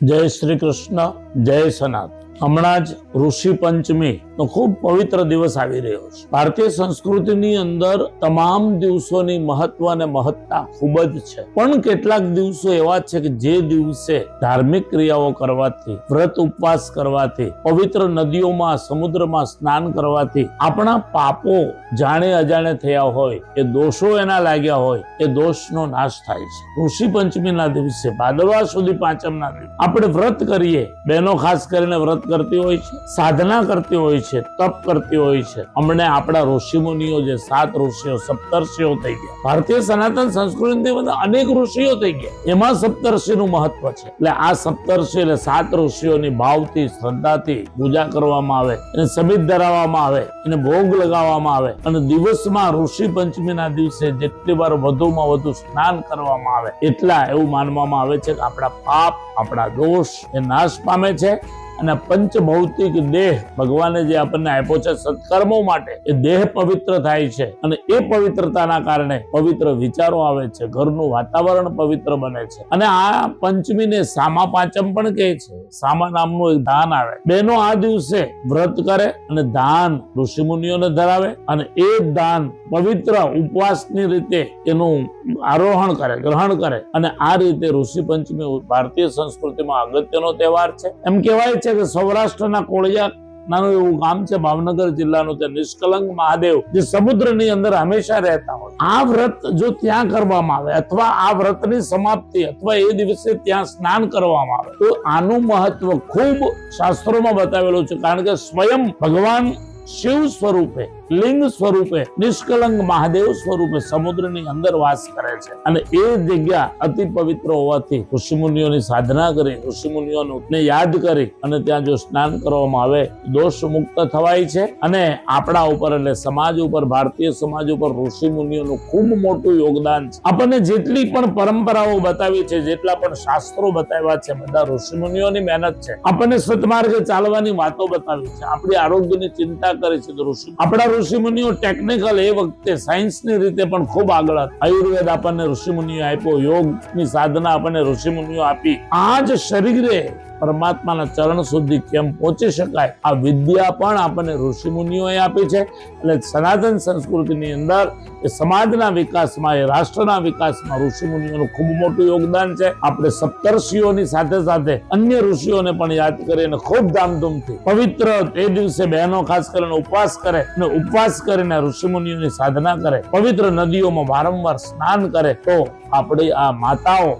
જય શ્રી કૃષ્ણ જય સનાત હમણાં જ ઋષિ પંચમી નો ખૂબ પવિત્ર દિવસ આવી રહ્યો છે. ભારતીય સંસ્કૃતિની અંદર તમામ દિવસોની મહત્વ અને મહત્તા ખૂબ જ છે. પણ કેટલાક દિવસો એવા છે કે જે દિવસે ધાર્મિક ક્રિયાઓ કરવાથી, વ્રત ઉપવાસ કરવાથી, પવિત્ર નદીઓમાં, સમુદ્રમાં સ્નાન કરવાથી આપણા પાપો જાણે અજાણે થયા હોય, એ દોષો એના લાગ્યા હોય, એ દોષનો નાશ થાય છે. ઋષિ પંચમીના દિવસે ભાદરવા સુધી પાંચમના દિવસે આપણે વ્રત કરીએ. બહેનો ખાસ કરીને વ્રત કરતી હોય છે, સાધના કરતી હોય છે, તપ કરતી હોય છે. હમણે આપણા ઋષિમુનિઓ જે સાત ઋષિઓ સપ્તર્ષિઓ થઈ ગયા. ભારતીય સનાતન સંસ્કૃતિ અનેક ઋષિઓ થઈ ગયા. એમાં સપ્તર્ષિનું મહત્વ છે. એટલે આ સપ્તર્ષિ એટલે સાત ઋષિઓની ભાવથી, શ્રદ્ધાથી પૂજા કરવામાં આવે, એને સમિત ધરાવવામાં આવે, એને ભોગ લગાવવામાં આવે અને દિવસમાં ઋષિ પંચમીના દિવસે જેટલી વાર વધુમાં વધુ સ્નાન કરવામાં આવે, એટલા એવું માનવામાં આવે છે કે આપણા પાપ, આપણા દોષ એ નાશ પામે છે. અને પંચ ભૌતિક દેહ ભગવાને જે આપણને આપ્યો છે સત્કર્મો માટે, એ દેહ પવિત્ર થાય છે અને એ પવિત્રતાના કારણે પવિત્ર વિચારો આવે છે, ઘરનું વાતાવરણ પવિત્ર બને છે. અને આ પંચમીને સામા પાંચમ પણ કહે છે. સામા નામનું એક દાન આવે. બહેનો આ દિવસે વ્રત કરે અને દાન ઋષિ મુનિઓને ધરાવે અને એ દાન પવિત્ર ઉપવાસની રીતે એનું આરોહણ કરે, ગ્રહણ કરે. અને આ રીતે ઋષિ પંચમી ભારતીય સંસ્કૃતિમાં અગત્યનો તહેવાર છે. એમ કહેવાય છે કે સૌરાષ્ટ્રના કોળિયા નાનું એવું ગામ છે, ભાવનગર જિલ્લાનું તે નિષ્કલંક મહાદેવ, જે સમુદ્રની અંદર હંમેશા રહેતા હોય. આ વ્રત જો ત્યાં કરવામાં આવે, અથવા આ વ્રતની સમાપ્તિ અથવા એ દિવસે ત્યાં સ્નાન કરવામાં આવે, તો આનું મહત્વ ખૂબ શાસ્ત્રોમાં બતાવેલું છે. કારણ કે સ્વયં ભગવાન શિવ સ્વરૂપે લિંગ સ્વરૂપે, નિષ્કલંક મહાદેવ સ્વરૂપે સમુદ્રની અંદર વાસ કરે છે. અને એ જગ્યા અતિ પવિત્ર હોવાથી ઋષિમુનિઓની સાધના કરી, ઋષિમુનિઓને યાદ કરી અને ત્યાં જો સ્નાન કરવામાં આવે દોષ મુક્ત થવાય છે. અને આપણા ઉપર એટલે સમાજ ઉપર, ભારતીય સમાજ ઉપર ઋષિમુનિઓનું ખૂબ મોટું યોગદાન છે. આપણને જેટલી પણ પરંપરાઓ બતાવી છે, જેટલા પણ શાસ્ત્રો બતાવ્યા છે, બધા ઋષિમુનિઓની મહેનત છે. આપણને સતમાર્ગે ચાલવાની વાતો બતાવી છે. આપણી આરોગ્યની ચિંતા કરી છે ઋષિ આપણા ઋષિમુનિઓ ટેકનિકલ એ વખતે સાયન્સની રીતે પણ ખૂબ આગળ હતા. આયુર્વેદ આપણને ઋષિમુનિઓ આપ્યો, યોગની સાધના આપણને ઋષિમુનિઓ આપી. આ જ શરીરે પરમાત્માના ચરણ સુધી કેમ પહોંચી શકાય, આ વિદ્યા પણ આપણને ઋષિમુનિઓએ આપી છે. એટલે સનાતન સંસ્કૃતિની અંદર એ સમાજના વિકાસમાં, એ રાષ્ટ્રના વિકાસમાં ઋષિમુનિઓનું ખૂબ મોટું યોગદાન છે. આપણે સપ્તર્ષિઓની સાથે સાથે અન્ય ઋષિઓને પણ યાદ કરીને ખૂબ ધામધૂમથી પવિત્ર એ દિવસે બહેનો ખાસ કરીને ઉપવાસ કરે અને ઉપવાસ કરીને ઋષિમુનિઓની સાધના કરે, પવિત્ર નદીઓમાં વારંવાર સ્નાન કરે, તો આપણી આ માતાઓ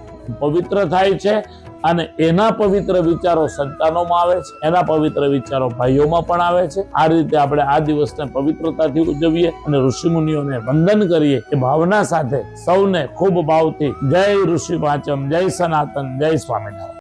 પવિત્ર થાય છે અને એના પવિત્ર વિચારો સંતાનોમાં આવે છે, એના પવિત્ર વિચારો ભાઈઓમાં પણ આવે છે. આ રીતે આપણે આ દિવસને પવિત્રતાથી ઉજવીએ અને ઋષિમુનિઓને વંદન કરીએ એ ભાવના સાથે સૌને ખૂબ ભાવથી જય ઋષિ પાંચમ જય સનાતન, જય સ્વામિનારાયણ.